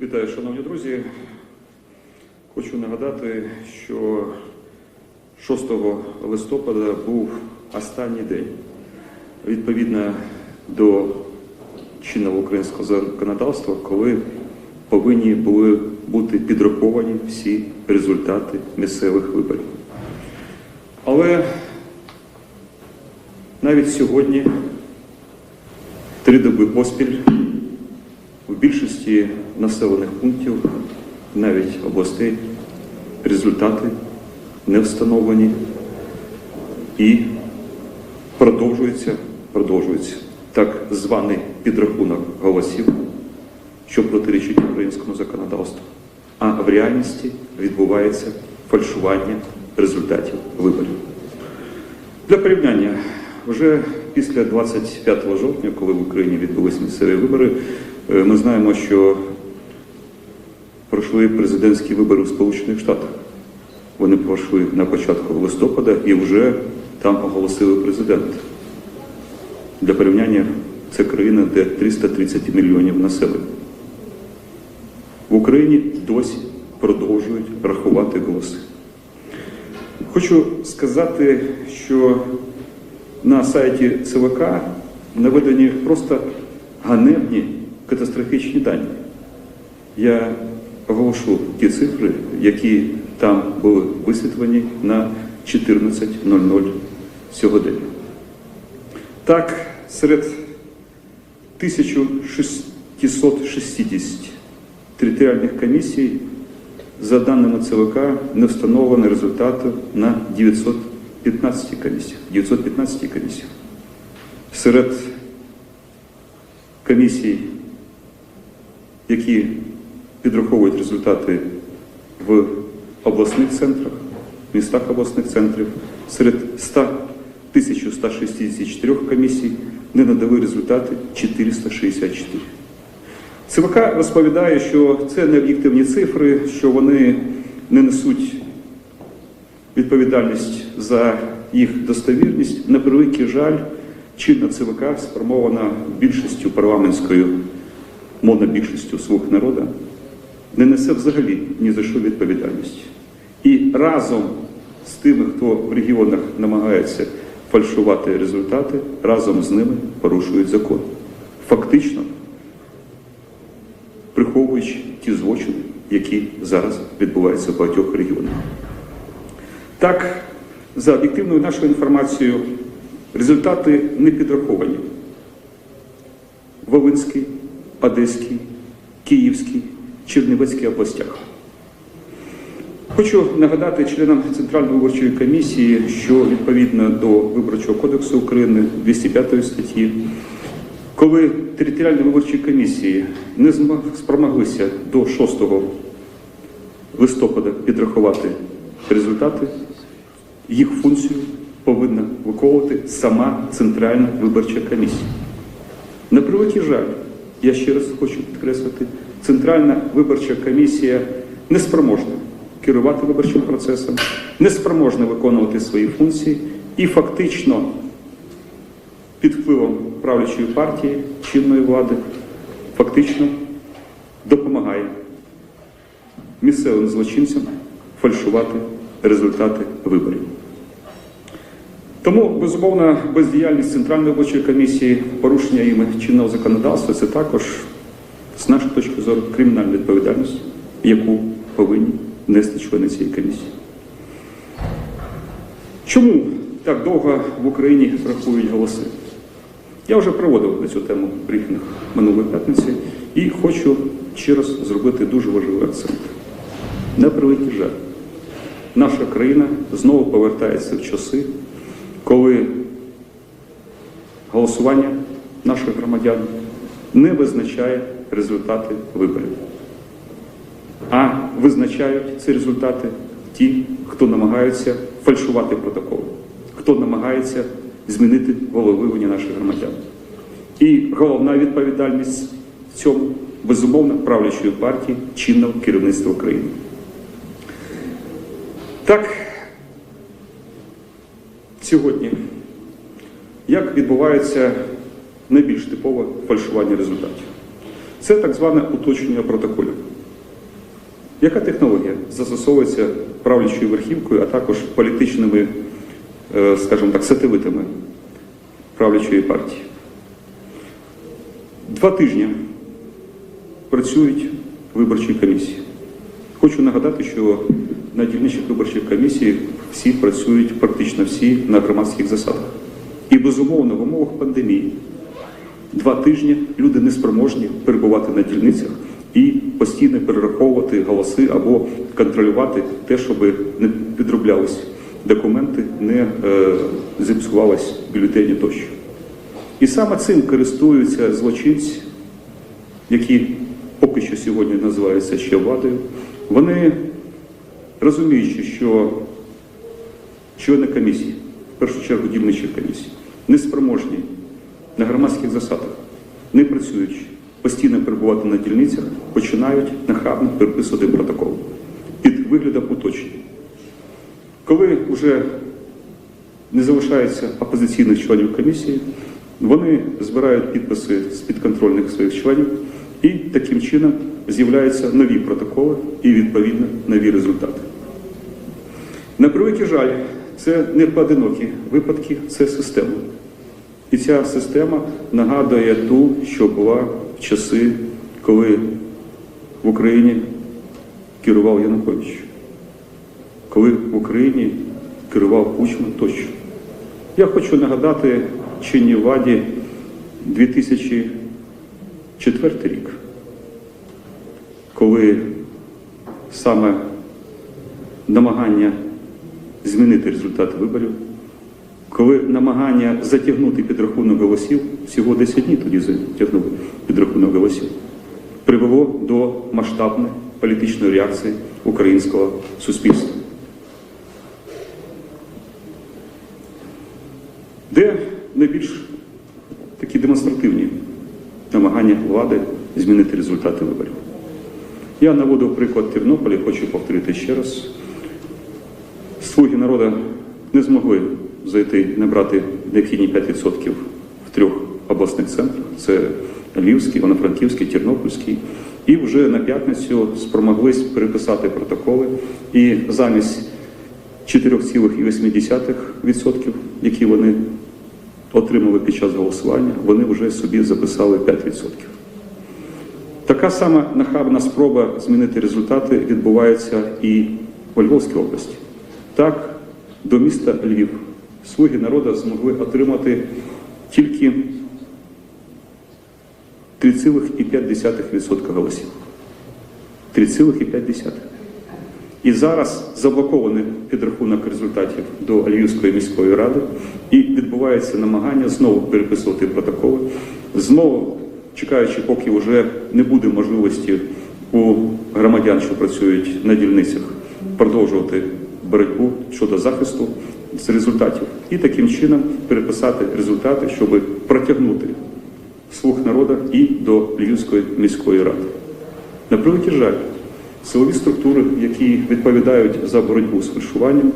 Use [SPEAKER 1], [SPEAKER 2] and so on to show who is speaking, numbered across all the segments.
[SPEAKER 1] Вітаю, шановні друзі. Хочу нагадати, що 6 листопада був останній день. Відповідно до чинного українського законодавства, коли повинні були бути підраховані всі результати місцевих виборів. Але навіть сьогодні, три доби поспіль, в більшості населених пунктів, навіть областей, результати не встановлені і продовжується, продовжується так званий підрахунок голосів, що протирічить українському законодавству. А в реальності відбувається фальшування результатів виборів. Для порівняння, вже після 25 жовтня, коли в Україні відбулись місцеві вибори, ми знаємо, що пройшли президентські вибори в Сполучених Штатах. Вони пройшли на початку листопада і вже там оголосили президента. Для порівняння, це країна, де 330 мільйонів населення. В Україні досі продовжують рахувати голоси. Хочу сказати, що на сайті ЦВК наведені просто ганебні катастрофічні дані. Я оголошу ті цифри, які там були висвітлені на 14.00 сьогодення. Так, серед 1660 територіальних комісій, за даними ЦВК, не встановлено результату на 915 комісіях. 915 комісіях. Серед комісій, які підраховують результати в обласних центрах, містах обласних центрів, серед 100 1164 комісій не надали результати 464. ЦВК розповідає, що це не об'єктивні цифри, що вони не несуть відповідальність за їх достовірність. На превеликий жаль, чинна ЦВК сформована більшістю парламентською монобільшістю слуг народу, не несе взагалі ні за що відповідальність. І разом з тими, хто в регіонах намагається фальшувати результати, разом з ними порушують закон. Фактично, приховуючи ті злочини, які зараз відбуваються в багатьох регіонах. Так, за об'єктивною нашою інформацією, результати не підраховані. В Волинській, Одеській, Київській, Чернівецькій областях. Хочу нагадати членам Центральної виборчої комісії, що відповідно до Виборчого кодексу України 205 статті, коли територіальні виборчі комісії не спромоглися до 6 листопада підрахувати результати, їх функцію повинна виконувати сама Центральна виборча комісія. На превеликий жаль, я ще раз хочу підкреслити, Центральна виборча комісія неспроможна керувати виборчим процесом, неспроможна виконувати свої функції і фактично під впливом правлячої партії, чинної влади, фактично допомагає місцевим злочинцям фальшувати результати виборів. Тому, безумовно, бездіяльність Центральної виборчої комісії, порушення іми чинного законодавства це також, з нашої точки зору, кримінальна відповідальність, яку повинні нести члени цієї комісії. Чому так довго в Україні рахують голоси? Я вже проводив на цю тему брифінг минулої п'ятниці і хочу ще раз зробити дуже важливий акцент. На превеликий жаль, наша країна знову повертається в часи, коли голосування наших громадян не визначає результати виборів, а визначають ці результати ті, хто намагаються фальшувати протоколи, хто намагається змінити волевиявлення наших громадян. І головна відповідальність в цьому безумовно правлячої партії чинного керівництва країни. Так, сьогодні, як відбувається найбільш типове фальшування результатів? Це так зване уточнення протоколів. Яка технологія застосовується правлячою верхівкою, а також політичними, е, скажімо так, сателитами правлячої партії? Два тижні працюють виборчі комісії. Хочу нагадати, що на дільничих виборчих комісіях всі працюють, практично всі на громадських засадах. І безумовно в умовах пандемії два тижні люди не спроможні перебувати на дільницях і постійно перераховувати голоси або контролювати те, щоб не підроблялись документи, не е, зіпсувались бюлетені тощо. І саме цим користуються злочинці, які поки що сьогодні називаються ще владою. Вони розуміючи, що члени комісії, в першу чергу дільничих комісій, неспроможні на громадських засадах, не працюючи, постійно перебувати на дільницях, починають нахабно переписувати протокол під виглядом уточнень. Коли вже не залишається опозиційних членів комісії, вони збирають підписи з підконтрольних своїх членів, і таким чином з'являються нові протоколи і відповідно нові результати. На превеликий жаль, це не поодинокі випадки, це система. І ця система нагадує ту, що була в часи, коли в Україні керував Янукович, коли в Україні керував Кучма тощо. Я хочу нагадати чинній владі 2004 рік, коли саме намагання змінити результати виборів, коли намагання затягнути підрахунок голосів, всього 10 днів тоді затягнули підрахунок голосів, привело до масштабної політичної реакції українського суспільства. Де найбільш такі демонстративні намагання влади змінити результати виборів? Я наводив приклад Тернополя, хочу повторити ще раз. Слуги народу не змогли зайти, набрати необхідні 5% в трьох обласних центрах: це Львівський, Івано-Франківський, Тернопільський. І вже на п'ятницю спромоглись переписати протоколи. І замість 4,8%, які вони отримали під час голосування, вони вже собі записали 5%. Така сама нахабна спроба змінити результати відбувається і у Львовській області. Так, до міста Львів слуги народу змогли отримати тільки 3,5% голосів. 3,5%. І зараз заблокований підрахунок результатів до Львівської міської ради, і відбувається намагання знову переписувати протоколи, знову чекаючи, поки вже не буде можливості у громадян, що працюють на дільницях, продовжувати боротьбу щодо захисту з результатів, і таким чином переписати результати, щоб протягнути слух народу і до Львівської міської ради. На превеликий жаль, силові структури, які відповідають за боротьбу з фальшуванням,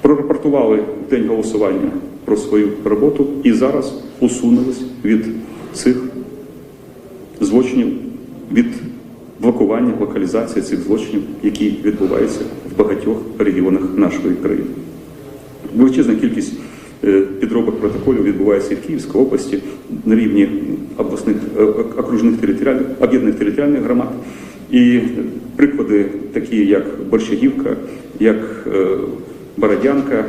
[SPEAKER 1] прорапортували день голосування про свою роботу і зараз усунулись від цих злочинів, від блокування, локалізації цих злочинів, які відбуваються в багатьох регіонах нашої країни. Величезна кількість е, підробок протоколів відбувається і в Київській області на рівні обласних е, окружних територіальних об'єднаних територіальних громад. І приклади, такі як Борщагівка, як е, Бородянка,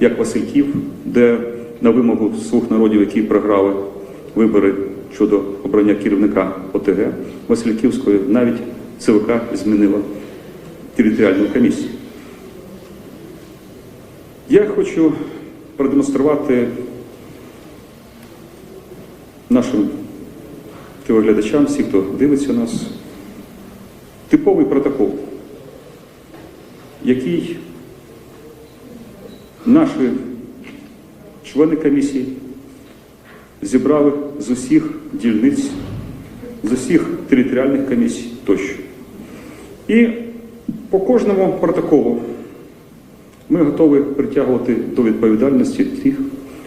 [SPEAKER 1] як Васильків, де на вимогу слуг народів, які програли вибори щодо обрання керівника ОТГ Васильківської, навіть ЦВК змінила територіальну комісію. Я хочу продемонструвати нашим телеглядачам, всі, хто дивиться нас, типовий протокол, який наші члени комісії зібрали з усіх дільниць, з усіх територіальних комісій тощо. І по кожному протоколу ми готові притягувати до відповідальності тих,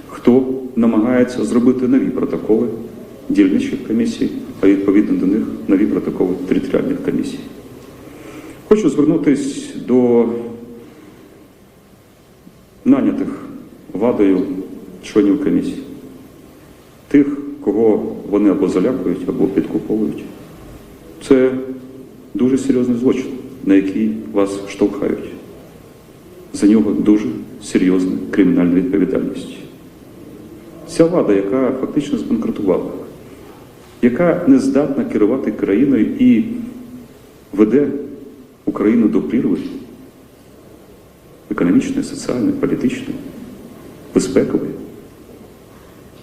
[SPEAKER 1] хто намагається зробити нові протоколи дільничих комісій а відповідно до них нові протоколи територіальних комісій. Хочу звернутися до нанятих владою членів комісії, тих, кого вони або залякують, або підкуповують. Це дуже серйозний злочин, на який вас штовхають. За нього дуже серйозна кримінальна відповідальність. Ця влада, яка фактично збанкрутувала, яка не здатна керувати країною і веде Україну до прірви економічної, соціальної, політичної, безпекової,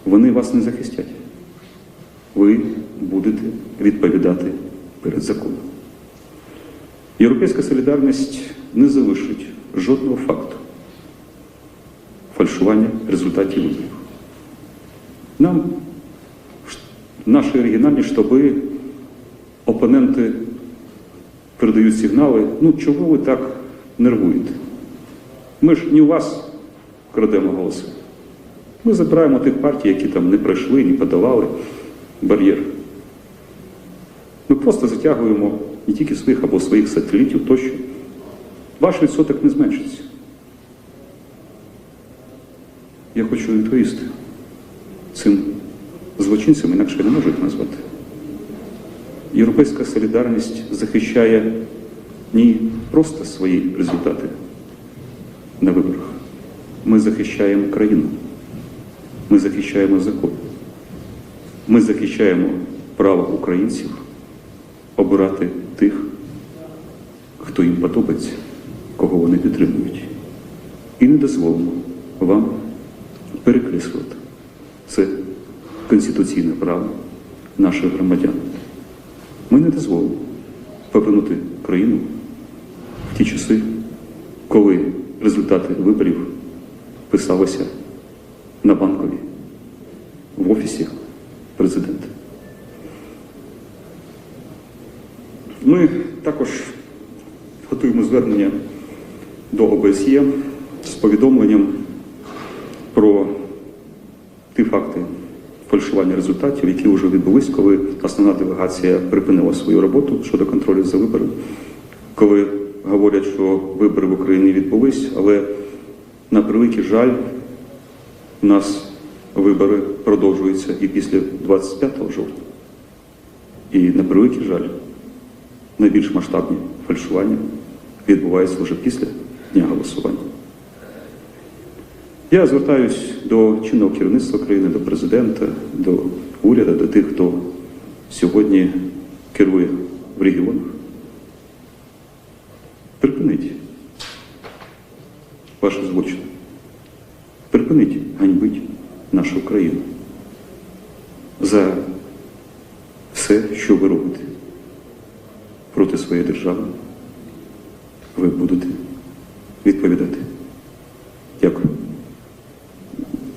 [SPEAKER 1] вони вас не захистять. Ви будете відповідати перед законом. Європейська солідарність не залишить жодного факту фальшування результатів виборів. Нам наші оригінальні штаби, опоненти передають сигнали, ну чого ви так нервуєте? Ми ж не у вас крадемо голоси. Ми забираємо тих партій, які там не пройшли, не подолали бар'єр. Ми просто затягуємо не тільки своїх або своїх сателітів тощо. Ваш відсоток не зменшиться. Я хочу відповісти цим злочинцям, інакше не можу їх назвати. Європейська солідарність захищає не просто свої результати на виборах. Ми захищаємо країну. Ми захищаємо закон. Ми захищаємо право українців обирати тих, хто їм подобається, кого вони підтримують. І не дозволимо вам перекреслювати це конституційне право наших громадян. Ми не дозволимо повернути країну в ті часи, коли результати виборів писалися на банкові в офісі президента. Ми також готуємо звернення до ОБСЄ з повідомленням про ті факти фальшування результатів, які вже відбулись, коли основна делегація припинила свою роботу щодо контролю за виборами, коли говорять, що вибори в Україні відбулись, але на превеликий жаль, у нас вибори продовжуються і після 25 жовтня. І на превеликий жаль, найбільш масштабні фальшування відбуваються вже після дня голосування. Я звертаюсь до чинного керівництва країни, до президента, до уряду, до тих, хто сьогодні керує в регіонах. Припиніть ваші злочини. Припиніть ганьбить нашу країну за все, що ви робите проти своєї держави. Ви будете відповідати. Дякую.